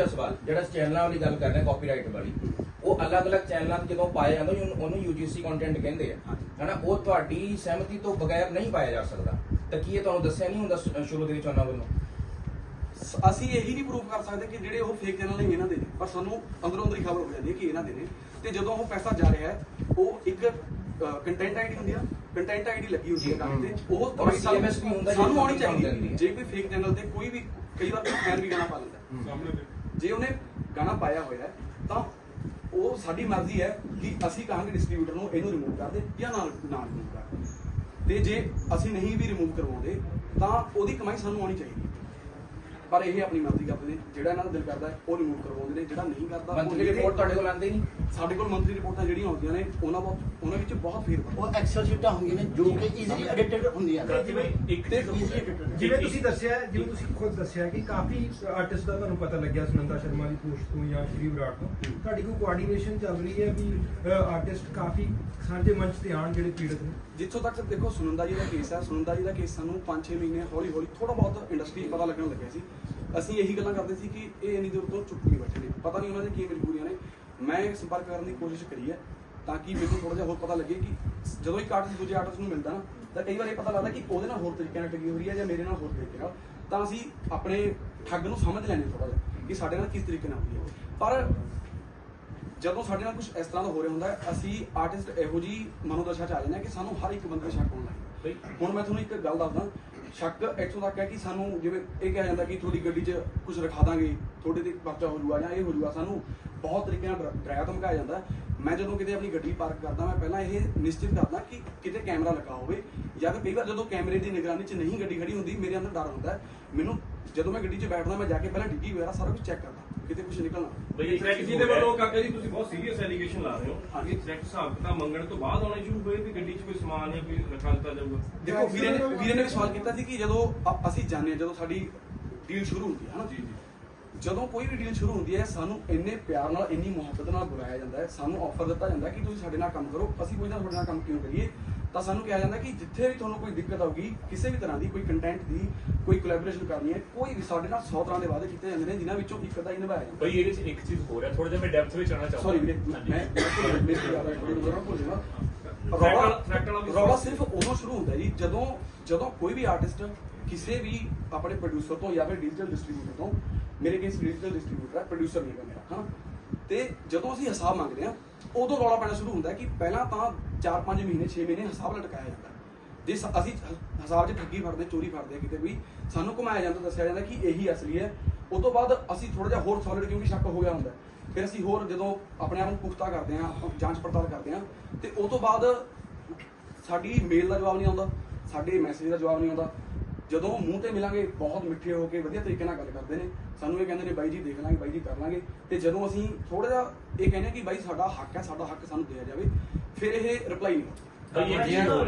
ਦੂਜਾ ਸਵਾਲ ਜਿਹੜਾ ਚੈਨਲਾਂ ਵਾਲੀ ਗੱਲ ਕਰ ਰਹੇ ਕਾਪੀਰਾਈਟ ਵਾਲੀ। ਉਹ ਅਲੱਗ-ਅਲੱਗ ਚੈਨਲਾਂ ਤੇ ਜਦੋਂ ਪਾਇਆ ਜਾਂਦਾ ਉਹਨੂੰ- ਉਹਨੂੰ UGC ਕੰਟੈਂਟ ਕਹਿੰਦੇ ਆ। ਹਨਾ ਉਹ ਤੁਹਾਡੀ ਸਹਿਮਤੀ ਤੋਂ ਬਗੈਰ ਨਹੀਂ ਪਾਇਆ ਜਾ ਸਕਦਾ। ਤਾਂ ਕੀ ਇਹ ਤੁਹਾਨੂੰ ਦੱਸਿਆ ਨਹੀਂ ਹੁੰਦਾ ਸ਼ੁਰੂ ਦੇ ਵਿੱਚ ਉਹਨਾਂ ਵੱਲੋਂ? ਅਸੀਂ ਇਹੀ ਨਹੀਂ ਪ੍ਰੂਫ ਕਰ ਸਕਦੇ ਕਿ ਜਿਹੜੇ ਉਹ ਫੇਕ ਚੈਨਲ ਨੇ ਇਹਨਾਂ ਦੇ ਨੇ। ਪਰ ਸਾਨੂੰ ਅੰਦਰੋਂ ਅੰਦਰ ਹੀ ਖਬਰ ਹੋ ਜਾਂਦੀ ਹੈ ਕਿ ਇਹਨਾਂ ਦੇ ਨੇ। ਤੇ ਜਦੋਂ ਉਹ ਪੈਸਾ ਜਾ ਰਿਹਾ ਹੈ ਉਹ ਇੱਕ ਕੰਟੈਂਟ ਆਈਡੀ ਹੁੰਦੀ ਆ। ਕੰਟੈਂਟ ਆਈਡੀ ਲੱਗੀ ਹੁੰਦੀ ਹੈ ਕੰਮ ਤੇ। ਉਹ ਸਾਨੂੰ- CMS ਵੀ ਹੁੰਦਾ ਸਾਨੂੰ ਆਉਣੀ ਚਾਹੀਦੀ। ਜੇ ਕੋਈ ਫੇਕ ਚੈਨਲ ਤੇ ਕੋਈ ਵੀ ਕਈ ਵਾਰ ਫੈਨ ਵੀ ਗਾਣਾ ਪਾ ਲੈਂਦਾ ਹੈ। ਜੇ ਉਹਨੇ ਗਾਣਾ ਪਾਇਆ ਹੋਇਆ ਤਾਂ ਉਹ ਸਾਡੀ ਮਰਜ਼ੀ ਹੈ ਕਿ ਅਸੀਂ ਕਹਾਂਗੇ ਡਿਸਟ੍ਰੀਬਿਊਟਰ ਨੂੰ ਇਹਨੂੰ ਰਿਮੂਵ ਕਰ ਦੇ ਜਾਂ ਨਾ ਨਾ ਰਿਮੂਵ ਕਰ ਤੇ ਜੇ ਅਸੀਂ ਨਹੀਂ ਵੀ ਰਿਮੂਵ ਕਰਵਾਉਂਦੇ, ਤਾਂ ਉਹਦੀ ਕਮਾਈ ਸਾਨੂੰ ਆਉਣੀ ਚਾਹੀਦੀ ਪਰ ਇਹ ਆਪਣੀ ਮਰਜ਼ੀ ਕਰਦੇ ਨੇ ਜਿਹੜਾ ਇਹਨਾਂ ਦਾ ਦਿਲ ਕਰਦਾ ਉਹ ਰਿਮੂਵ ਕਰਵਾਉਂਦੇ ਨੇ ਜਿਹੜਾ ਨਹੀਂ ਕਰਦਾ ਨਹੀਂ- ਰਿਪੋਰਟ ਤੁਹਾਡੇ ਕੋਲ ਆਉਂਦੀ ਨਹੀਂ? ਸਾਡੇ ਕੋਲ ਮੰਥਲੀ ਰਿਪੋਰਟਾਂ ਜਿਹੜੀਆਂ ਆਉਂਦੀਆਂ ਨੇ ਉਹਨਾਂ ਬਹੁਤ ਉਹਨਾਂ ਵਿੱਚ ਬਹੁਤ ਫੇਰ ਉਹ ਐਕਸਲ ਸ਼ੀਟਾਂ ਹੁੰਦੀਆਂ ਨੇ ਜੋ ਕਿ ਈਜ਼ੀਲੀ ਐਡਿਟਡ ਹੁੰਦੀਆਂ ਨੇ। ਜਿਵੇਂ ਇੱਕ ਤੇ। ਜਿਵੇਂ ਤੁਸੀਂ ਦੱਸਿਆ ਜਿਵੇਂ ਤੁਸੀਂ ਖੁਦ ਦੱਸਿਆ ਕਿ ਕਾਫੀ ਆਰਟਿਸਟ ਦਾ ਤੁਹਾਨੂੰ ਪਤਾ ਲੱਗਿਆ ਸੁਨੰਦਾ ਸ਼ਰਮਾ ਦੀ ਪੋਸਟ ਤੋਂ ਜਾਂ ਸ਼੍ਰੀ ਵਿਰਾਟ ਤੋਂ। ਤੁਹਾਡੀ ਕੋਈ ਕੋਆਰਡੀਨੇਸ਼ਨ ਚੱਲ ਰਹੀ ਹੈ ਵੀ ਆਰਟਿਸਟ ਕਾਫੀ ਸਾਂਝੇ ਮੰਚ ਤੇ ਆਣ ਜਿਹੜੇ ਪੀੜਤ ਨੇ? ਜਿੱਥੋਂ ਤੱਕ ਦੇਖੋ ਸੁਨੰਦਾ ਜੀ ਦਾ ਕੇਸ ਹੈ ਸੁਨੰਦਾ ਜੀ ਦਾ ਕੇਸ ਸਾਨੂੰ 5-6 ਮਹੀਨੇ ਹੌਲੀ ਹੌਲੀ ਥੋੜਾ ਬਹੁਤ ਇੰਡਸਟਰੀ ਪਤਾ ਲੱਗਣ ਲੱਗਿਆ ਸੀ। ਅਸੀਂ ਇਹੀ ਗੱਲਾਂ ਕਰਦੇ ਸੀ ਕਿ ਇਹ ਇੰਨੀ ਦੂਰ ਤੋਂ ਚੁੱਪ ਨਹੀਂ ਬੈਠੇ ਨੇ। ਪਤਾ ਨਹੀਂ ਉਹਨਾਂ ਦੇ ਕੀ ਮਜਬੂਰੀਆਂ ਨੇ। ਮੈਂ ਸੰਪਰਕ ਕਰਨ ਦੀ ਕੋਸ਼ਿਸ਼ ਕਰੀ ਹੈ ਤਾਂ ਕਿ ਮੈਨੂੰ ਥੋੜਾ ਜਿਹਾ ਹੋਰ ਪਤਾ ਲੱਗੇ ਕਿ ਜਦੋਂ ਇੱਕ ਆਰਟਿਸਟ ਦੂਜੇ ਆਰਟਿਸਟ ਨੂੰ ਮਿਲਦਾ ਨਾ ਤਾਂ ਕਈ ਵਾਰ ਇਹ ਪਤਾ ਲੱਗਦਾ ਕਿ ਉਹਦੇ ਨਾਲ ਹੋਰ ਤਰੀਕੇ ਨਾਲ ਠੱਗੀ ਹੋ ਰਹੀ ਹੈ ਜਾਂ ਮੇਰੇ ਨਾਲ ਹੋਰ ਤਰੀਕੇ ਨਾਲ। ਤਾਂ ਅਸੀਂ ਆਪਣੇ ਠੱਗ ਨੂੰ ਸਮਝ ਲੈਣੇ ਥੋੜਾ ਜਿਹਾ ਕਿ ਸਾਡੇ ਨਾਲ ਕਿਸ ਤਰੀਕੇ ਨਾਲ ਹੋਈ ਹੈ। ਪਰ ਜਦੋਂ ਸਾਡੇ ਨਾਲ ਕੁਝ ਇਸ ਤਰ੍ਹਾਂ ਦਾ ਹੋ ਰਿਹਾ ਹੁੰਦਾ ਹੈ, ਅਸੀਂ ਆਰਟਿਸਟ ਇਹੋ ਜੀ ਮਨੋਦਸ਼ਾ ਚ ਆ ਜਾਂਦੇ ਕਿ ਸਾਨੂੰ ਹਰ ਇੱਕ ਬੰਦੇ ਤੇ ਸ਼ੱਕ ਹੋਣ ਲੱਗ ਜਾਂਦਾ। ਹੁਣ ਮੈਂ ਤੁਹਾਨੂੰ ਇੱਕ ਗੱਲ ਦੱਸਦਾ। ਸ਼ੱਕ ਇੱਥੋਂ ਤੱਕ ਹੈ ਕਿ ਸਾਨੂੰ ਜਿਵੇਂ ਇਹ ਕਿਹਾ ਜਾਂਦਾ ਕਿ ਤੁਹਾਡੀ ਗੱਡੀ 'ਚ ਕੁਝ ਰਖਾ ਦਾਂਗੇ ਤੁਹਾਡੇ ਤੇ ਪਰਚਾ ਹੋ ਜੂਗਾ ਜਾਂ ਇਹ ਹੋ ਜੂਗਾ ਸਾਨੂੰ ਬਹੁਤ ਤਰੀਕੇ ਨਾਲ ਡਰਾ- ਡਰਾਇਆ ਧਮਕਾਇਆ ਜਾਂਦਾ। ਮੈਂ ਜਦੋਂ ਕਿਤੇ ਆਪਣੀ ਗੱਡੀ ਪਾਰਕ ਕਰਦਾ ਮੈਂ ਪਹਿਲਾਂ ਇਹ ਨਿਸ਼ਚਿਤ ਕਰਦਾ ਕਿ ਕਿਤੇ ਕੈਮਰਾ ਲੱਗਾ ਹੋਵੇ ਜਾਂ ਫਿਰ ਕਈ ਵਾਰ ਜਦੋਂ ਕੈਮਰੇ ਦੀ ਨਿਗਰਾਨੀ 'ਚ ਨਹੀਂ ਗੱਡੀ ਖੜੀ ਹੁੰਦੀ ਮੇਰੇ ਅੰਦਰ ਡਰ ਹੁੰਦਾ। ਮੈਨੂੰ ਜਦੋਂ ਮੈਂ ਗੱਡੀ 'ਚ ਬੈਠਦਾ ਮੈਂ ਜਾ ਕੇ ਪਹਿਲਾਂ ਡਿੱਗੀ ਵਗੈਰਾ ਸਾਰਾ ਕੁਝ ਚੈੱਕ ਕਰਦਾ ਕਿਤੇ ਕੁਝ ਨਿਕਲਣਾ ਬਈ ਇੱਕ ਜੀ ਦੇ ਵੱਲੋਂ ਕਾਕਾ ਜੀ ਤੁਸੀਂ ਬਹੁਤ ਸੀਰੀਅਸ ਐਲੀਗੇਸ਼ਨ ਲਾ ਰਹੇ ਹੋ ਹਾਂਜੀ। ਕਿ ਸਿਲੈਕਟ ਹਿਸਾਬ ਕਿਤਾਬ ਮੰਗਣ ਤੋਂ ਬਾਅਦ ਆਉਣੇ ਸ਼ੁਰੂ ਹੋਏ ਵੀ ਗੱਡੀ 'ਚ ਸਮਾਨ ਜਾਂ ਕੋਈ ਰਖਾ ਦਿੱਤਾ ਜਾਊਗਾ ਦੇਖੋ ਵੀਰੇ ਨੇ ਵੀਰੇ ਨੇ ਵੀ ਸਵਾਲ ਕੀਤਾ ਸੀ ਕਿ ਜਦੋਂ ਅ- ਅਸੀਂ ਜਾਣਦੇ ਹਾਂ ਜਦੋਂ ਸਾਡੀ ਡੀਲ ਸ਼ੁਰੂ ਹੁੰਦੀ ਹੈ ਹਨਾ ਜੀ ਜੀ ਜਦੋਂ ਕੋਈ ਵੀ ਡੀਲ ਸ਼ੁਰੂ ਹੁੰਦੀ ਹੈ ਸਾਨੂੰ ਇੰਨੇ ਪਿਆਰ ਨਾਲ ਇੰਨੀ ਮੁਹੱਬਤ ਨਾਲ ਬੁਲਾਇਆ ਜਾਂਦਾ ਹੈ ਸਾਨੂੰ ਆਫਰ ਦਿੱਤਾ ਜਾਂਦਾ ਹੈ ਕਿ ਤੁਸੀਂ ਸਾਡੇ ਨਾਲ ਕੰਮ ਕਰੋ ਅਸੀਂ ਕੋਈ ਨਾ ਤੁਹਾਡੇ ਨਾਲ ਕੰਮ ਕਿਉਂ ਕਰੀਏ ਤਾਂ ਸਾਨੂੰ ਕਿਹਾ ਜਾਂਦਾ ਕਿ ਜਿੱਥੇ ਵੀ ਤੁਹਾਨੂੰ ਕੋਈ ਦਿੱਕਤ ਆਊਗੀ ਕਿਸੇ ਵੀ ਤਰ੍ਹਾਂ ਦੀ ਕੋਈ ਕੰਟੈਂਟ ਦੀ ਕੋਈ ਕੋਲੈਬੋਰੇਸ਼ਨ ਕਰਨੀ ਹੈ ਕੋਈ ਵੀ ਸਾਡੇ ਨਾਲ 100 ਤਰ੍ਹਾਂ ਦੇ ਵਾਅਦੇ ਕੀਤੇ ਜਾਂਦੇ ਨੇ ਜਿਨ੍ਹਾਂ ਵਿੱਚੋਂ ਇੱਕ ਦਾ ਹੀ ਨਿਭਾਇਆ ਜਾਂਦਾ ਬਈ ਇਹਦੇ 'ਚ ਇੱਕ ਚੀਜ਼ ਹੋ ਰਿਹਾ ਥੋੜਾ ਜਿਹਾ ਮੈਂ ਡੈਪਥ ਵਿੱਚ ਆਣਾ ਚਾਹੁੰਦਾ ਸੌਰੀ ਵੀਰੇ ਮੈਂ ਮੈਂ ਭੁੱਲ- ਮੇਰੀ ਜ਼ਿਆਦਾ ਥੋੜੀ ਜ਼ਰਾ ਭੁੱਲ ਜਾਣਾ ਰੌਲਾ ਸਿਰਫ ਉਦੋਂ ਸ਼ੁਰੂ ਹੁੰਦਾ ਜੀ ਜਦੋਂ ਜਦੋਂ ਕੋਈ ਵੀ ਆਰਟਿਸਟ ਕਿਸੇ ਵੀ ਆਪਣੇ ਪ੍ਰੋਡਿਊਸਰ ਤੋਂ ਜਾਂ ਫਿਰ ਡਿਜੀਟਲ ਡਿਸਟ੍ਰੀਬਿਊਟਰ ਤੋਂ ਮੇਰੇ ਕੇਸ ਡਿਜੀਟਲ ਡਿਸਟ੍ਰੀਬਿਊਟਰ ਹੈ ਪ੍ਰੋਡਿਊਸਰ ਨਹੀਂ ਮੇਰਾ ਹਾਂ ਤੇ ਜਦੋਂ ਅਸੀਂ ਹਿਸਾਬ ਮੰਗਦੇ ਆ ਉਦੋਂ ਰੌਲਾ ਪੈਣਾ ਸ਼ੁਰੂ ਹੁੰਦਾ ਕਿ ਪਹਿਲਾਂ ਤਾਂ 4-5 ਮਹੀਨੇ 6 ਮਹੀਨੇ ਹਿਸਾਬ ਲਟਕਾਇਆ ਜਾਂਦਾ। ਜੇ ਅਸੀਂ ਹਿਸਾਬ 'ਚ ਠੱਗੀ ਫੜਦੇ ਚੋਰੀ ਫੜਦੇ ਕਿਤੇ ਵੀ ਸਾਨੂੰ ਘੁਮਾਇਆ ਜਾਂਦਾ ਦੱਸਿਆ ਜਾਂਦਾ ਕਿ ਇਹੀ ਅਸਲੀ ਹੈ ਉਸ ਤੋਂ ਬਾਅਦ ਅਸੀਂ ਥੋੜਾ ਜਿਹਾ ਹੋਰ ਸੋਲਿਡ ਕਿਉਂਕਿ ਸ਼ੱਕ ਹੋ ਗਿਆ ਹੁੰਦਾ। ਫਿਰ ਅਸੀਂ ਹੋਰ ਜਦੋਂ ਆਪਣੇ ਆਪ ਨੂੰ ਪੁਖਤਾ ਕਰਦੇ ਹਾਂ ਜਾਂਚ ਪੜਤਾਲ ਕਰਦੇ ਹਾਂ ਤੇ ਉਸ ਤੋਂ ਬਾਅਦ ਸਾਡੀ ਮੇਲ ਦਾ ਜਵਾਬ ਨਹੀਂ ਆਉਂਦਾ ਸਾਡੇ ਮੈਸੇਜ ਦਾ ਜਵਾਬ ਨਹੀਂ ਆਉਂਦਾ। ਜਦੋਂ ਮੂੰਹ ਤੇ ਮਿਲਾਂਗੇ ਬਹੁਤ ਮਿੱਠੇ ਹੋ ਕੇ ਵਧੀਆ ਤਰੀਕੇ ਨਾਲ ਗੱਲ ਕਰਦੇ ਨੇ। ਸਾਨੂੰ ਇਹ ਕਹਿੰਦੇ ਨੇ ਬਾਈ ਜੀ ਦੇਖ ਲਾਂਗੇ ਬਾਈ ਜੀ ਕਰ ਲਾਂਗੇ। ਤੇ ਜਦੋਂ ਅਸੀਂ ਥੋੜਾ ਜਿਹਾ ਇਹ ਕਹਿੰਦੇ ਹਾਂ ਕਿ ਬਾਈ ਸਾਡਾ ਹੱਕ ਹੈ ਸਾਡਾ ਹੱਕ ਸਾਨੂੰ ਦਿਆ ਜਾਵੇ ਫਿਰ ਇਹ ਰਿਪਲਾਈ ਨਹੀਂ ਹੁੰਦਾ